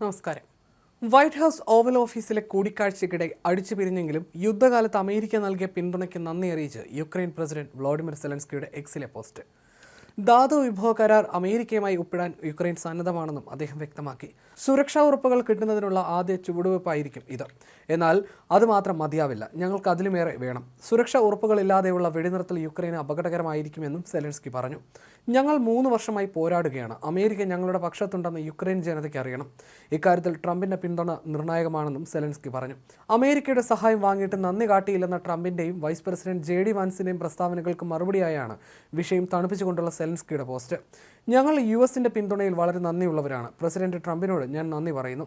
നമസ്കാരം. White house oval ഓഫീസിലെ കൂടിക്കാഴ്ചയ്ക്കിടെ അടിച്ചു പിരിഞ്ഞെങ്കിലും യുദ്ധകാലത്ത് അമേരിക്ക നൽകിയ പിന്തുണയ്ക്ക് നന്ദി അറിയിച്ച് യുക്രൈൻ പ്രസിഡന്റ് വ്ളാഡിമിർ സെലൻസ്കിയുടെ എക്സിലെ പോസ്റ്റ്. ധാതു വിഭവ കരാർ അമേരിക്കയുമായി ഒപ്പിടാൻ യുക്രൈൻ സന്നദ്ധമാണെന്നും അദ്ദേഹം വ്യക്തമാക്കി. സുരക്ഷാ ഉറപ്പുകൾ കിട്ടുന്നതിനുള്ള ആദ്യ ചുവടുവയ്പ്പായിരിക്കും ഇത്. എന്നാൽ അത് മാത്രം മതിയാവില്ല. ഞങ്ങൾക്ക് അതിലുമേറെ വേണം. സുരക്ഷാ ഉറപ്പുകളില്ലാതെയുള്ള വെടിനിർത്തൽ യുക്രൈന് അപകടകരമായിരിക്കുമെന്നും സെലൻസ്കി പറഞ്ഞു. ഞങ്ങൾ മൂന്ന് വർഷമായി പോരാടുകയാണ്. അമേരിക്ക ഞങ്ങളുടെ പക്ഷത്തുണ്ടെന്ന് യുക്രൈൻ ജനതയ്ക്ക് അറിയണം. ഇക്കാര്യത്തിൽ ട്രംപിന്റെ പിന്തുണ നിർണായകമാണെന്നും സെലൻസ്കി പറഞ്ഞു. അമേരിക്കയുടെ സഹായം വാങ്ങിയിട്ട് നന്ദി കാട്ടിയില്ലെന്ന ട്രംപിന്റെയും വൈസ് പ്രസിഡന്റ് ജെ ഡി വാൻസിന്റെയും പ്രസ്താവനകൾക്ക് മറുപടിയായാണ് വിഷയം തണുപ്പിച്ചുകൊണ്ടുള്ള സെലൻസ്കിയുടെ പോസ്റ്റ്. ഞങ്ങൾ യു എസിന്റെ പിന്തുണയിൽ വളരെ നന്ദിയുള്ളവരാണ്. പ്രസിഡന്റ് ട്രംപിനോട് ഞാൻ നന്ദി പറയുന്നു.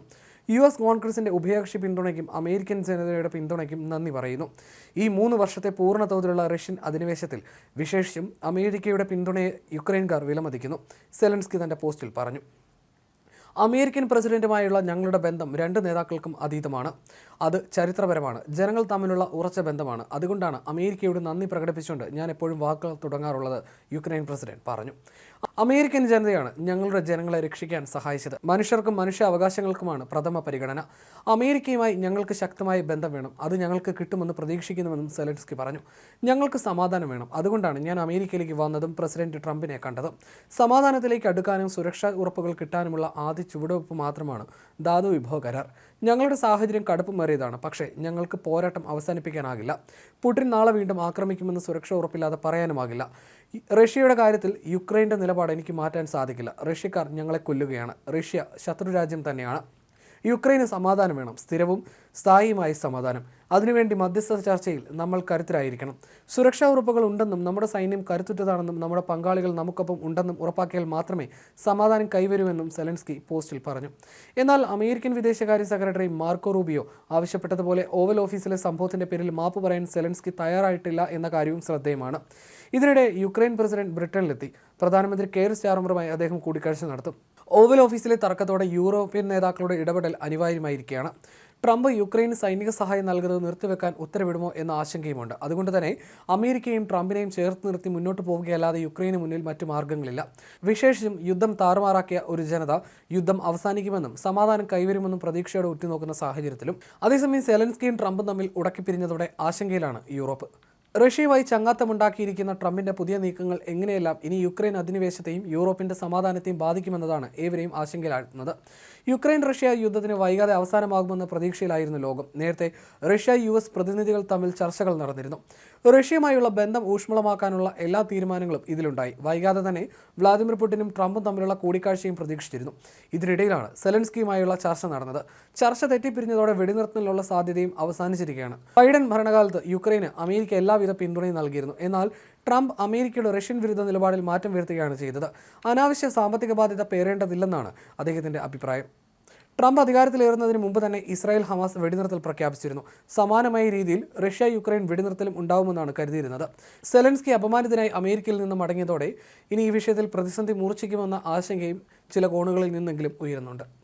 യു എസ് കോൺഗ്രസിന്റെ ഉഭയകക്ഷി പിന്തുണയ്ക്കും അമേരിക്കൻ ജനതയുടെ പിന്തുണയ്ക്കും നന്ദി പറയുന്നു. ഈ മൂന്ന് വർഷത്തെ പൂർണ തോതിലുള്ള റഷ്യൻ അധിനിവേശത്തിൽ വിശേഷിച്ചും അമേരിക്കയുടെ പിന്തുണയെ യുക്രൈൻകാർ വിലമതിക്കുന്നു സെലൻസ്കി തന്റെ പോസ്റ്റിൽ പറഞ്ഞു. അമേരിക്കൻ പ്രസിഡന്റുമായുള്ള ഞങ്ങളുടെ ബന്ധം രണ്ട് നേതാക്കൾക്കും അതീതമാണ്. അത് ചരിത്രപരമാണ്. ജനങ്ങൾ തമ്മിലുള്ള ഉറച്ച ബന്ധമാണ്. അതുകൊണ്ടാണ് അമേരിക്കയോട് നന്ദി പ്രകടിപ്പിച്ചുകൊണ്ട് ഞാൻ എപ്പോഴും വാക്കുകൾ തുടങ്ങാറുള്ളത് യുക്രൈൻ പ്രസിഡന്റ് പറഞ്ഞു. അമേരിക്കൻ ജനതയാണ് ഞങ്ങളുടെ ജനങ്ങളെ രക്ഷിക്കാൻ സഹായിച്ചത്. മനുഷ്യർക്കും മനുഷ്യ അവകാശങ്ങൾക്കുമാണ് പ്രഥമ പരിഗണന. അമേരിക്കയുമായി ഞങ്ങൾക്ക് ശക്തമായ ബന്ധം വേണം. അത് ഞങ്ങൾക്ക് കിട്ടുമെന്ന് പ്രതീക്ഷിക്കുന്നുവെന്നും സെലൻസ്കി പറഞ്ഞു. ഞങ്ങൾക്ക് സമാധാനം വേണം. അതുകൊണ്ടാണ് ഞാൻ അമേരിക്കയിലേക്ക് വന്നതും പ്രസിഡന്റ് ട്രംപിനെ കണ്ടതും. സമാധാനത്തിലേക്ക് അടുക്കാനും സുരക്ഷാ ഉറപ്പുകൾ കിട്ടാനുമുള്ള ആദ്യ ചുവടുവെപ്പ് മാത്രമാണ് ധാതു വിഭവ കരാർ. ഞങ്ങളുടെ സാഹചര്യം കടുപ്പമേറിയതാണ്. പക്ഷേ ഞങ്ങൾക്ക് പോരാട്ടം അവസാനിപ്പിക്കാനാകില്ല. പുടിൻ നാളെ വീണ്ടും ആക്രമിക്കുമെന്ന് സുരക്ഷ ഉറപ്പില്ലാതെ പറയാനുമാകില്ല. റഷ്യയുടെ കാര്യത്തിൽ യുക്രൈന്റെ നിലപാട് എനിക്ക് മാറ്റാൻ സാധിക്കില്ല. റഷ്യക്കാർ ഞങ്ങളെ കൊല്ലുകയാണ്. റഷ്യ ശത്രുരാജ്യം തന്നെയാണ്. യുക്രൈന് സമാധാനം വേണം സ്ഥിരവും സ്ഥായിയുമായ സമാധാനം. അതിനുവേണ്ടി മധ്യസ്ഥ ചർച്ചയിൽ നമ്മൾ കരുത്തരായിരിക്കണം. സുരക്ഷാ ഉറപ്പുകൾ ഉണ്ടെന്നും നമ്മുടെ സൈന്യം കരുത്തുറ്റതാണെന്നും നമ്മുടെ പങ്കാളികൾ നമുക്കൊപ്പം ഉണ്ടെന്നും ഉറപ്പാക്കിയാൽ മാത്രമേ സമാധാനം കൈവരുമെന്നും സെലൻസ്കി പോസ്റ്റിൽ പറഞ്ഞു. എന്നാൽ അമേരിക്കൻ വിദേശകാര്യ സെക്രട്ടറി മാർക്കോ റൂബിയോ ആവശ്യപ്പെട്ടതുപോലെ ഓവൽ ഓഫീസിലെ സംഭവത്തിന്റെ പേരിൽ മാപ്പ് പറയാൻ സെലൻസ്കി തയ്യാറായിട്ടില്ല എന്ന കാര്യവും ശ്രദ്ധേയമാണ്. ഇതിനിടെ യുക്രൈൻ പ്രസിഡന്റ് ബ്രിട്ടനിലെത്തി. പ്രധാനമന്ത്രി കെയർ സ്റ്റാർമറുമായി അദ്ദേഹം കൂടിക്കാഴ്ച നടത്തും. ഓവൽ ഓഫീസിലെ തർക്കത്തോടെ യൂറോപ്യൻ നേതാക്കളുടെ ഇടപെടൽ അനിവാര്യമായിരിക്കുകയാണ്. ട്രംപ് യുക്രൈൻ സൈനിക സഹായം നൽകുന്നത് നിർത്തിവെക്കാൻ ഉത്തരവിടുമോ എന്ന ആശങ്കയുമുണ്ട്. അതുകൊണ്ട് തന്നെ അമേരിക്കയും ട്രംപിനെയും ചേർത്ത് നിർത്തി മുന്നോട്ട് പോവുകയല്ലാതെ യുക്രൈന് മുന്നിൽ മറ്റു മാർഗങ്ങളില്ല വിശേഷിച്ചും യുദ്ധം താറുമാറാക്കിയ ഒരു ജനത യുദ്ധം അവസാനിക്കുമെന്നും സമാധാനം കൈവരുമെന്നും പ്രതീക്ഷയോടെ ഉറ്റുനോക്കുന്ന സാഹചര്യത്തിലും. അതേസമയം സെലൻസ്കിയും ട്രംപും തമ്മിൽ ഉടക്കിപ്പിരിഞ്ഞതോടെ ആശങ്കയിലാണ് യൂറോപ്പ്. റഷ്യയുമായി ചങ്ങാത്തമുണ്ടാക്കിയിരിക്കുന്ന ട്രംപിന്റെ പുതിയ നീക്കങ്ങൾ എങ്ങനെയെല്ലാം? ഇനി യുക്രൈൻ അധിനിവേശത്തെയും യൂറോപ്പിന്റെ സമാധാനത്തെയും ബാധിക്കുമെന്നതാണ് ഏവരെയും ആശങ്കയിലാഴ്ത്തുന്നത്. യുക്രൈൻ റഷ്യ യുദ്ധത്തിന് വൈകാതെ അവസാനമാകുമെന്ന പ്രതീക്ഷയിലായിരുന്നു ലോകം. നേരത്തെ റഷ്യ യു എസ് പ്രതിനിധികൾ തമ്മിൽ ചർച്ചകൾ നടന്നിരുന്നു. റഷ്യയുമായുള്ള ബന്ധം ഊഷ്മളമാക്കാനുള്ള എല്ലാ തീരുമാനങ്ങളും ഇതിലുണ്ടായി. വൈകാതെ തന്നെ വ്ളാദിമിർ പുടിനും ട്രംപും തമ്മിലുള്ള കൂടിക്കാഴ്ചയും പ്രതീക്ഷിച്ചിരുന്നു. ഇതിനിടയിലാണ് സെലൻസ്കിയുമായുള്ള ചർച്ച നടന്നത്. ചർച്ച തെറ്റിപ്പിരിഞ്ഞതോടെ വെടിനിർത്തലിനുള്ള സാധ്യതയും അവസാനിച്ചിരിക്കുകയാണ്. ബൈഡൻ ഭരണകാലത്ത് യുക്രൈന് അമേരിക്ക എല്ലാവിധ പിന്തുണയും നൽകിയിരുന്നു. എന്നാൽ ട്രംപ് അമേരിക്കയുടെ റഷ്യൻ വിരുദ്ധ നിലപാടിൽ മാറ്റം വരുത്തുകയാണ് ചെയ്തത്. അനാവശ്യ സാമ്പത്തിക ബാധ്യത പേരേണ്ടതില്ലെന്നാണ് അദ്ദേഹത്തിന്റെ അഭിപ്രായം. ട്രംപ് അധികാരത്തിലേറുന്നതിന് മുമ്പ് തന്നെ ഇസ്രായേൽ ഹമാസ് വെടിനിർത്തൽ പ്രഖ്യാപിച്ചിരുന്നു. സമാനമായ രീതിയിൽ റഷ്യ യുക്രൈൻ വെടിനിർത്തലും ഉണ്ടാവുമെന്നാണ് കരുതിയിരുന്നത്. സെലൻസ്കി അപമാനിതനായി അമേരിക്കയിൽ നിന്ന് മടങ്ങിയതോടെ ഇനി ഈ വിഷയത്തിൽ പ്രതിസന്ധി മൂർച്ഛിക്കുമെന്ന ആശങ്കയും ചില കോണുകളിൽ നിന്നെങ്കിലും ഉയരുന്നുണ്ട്.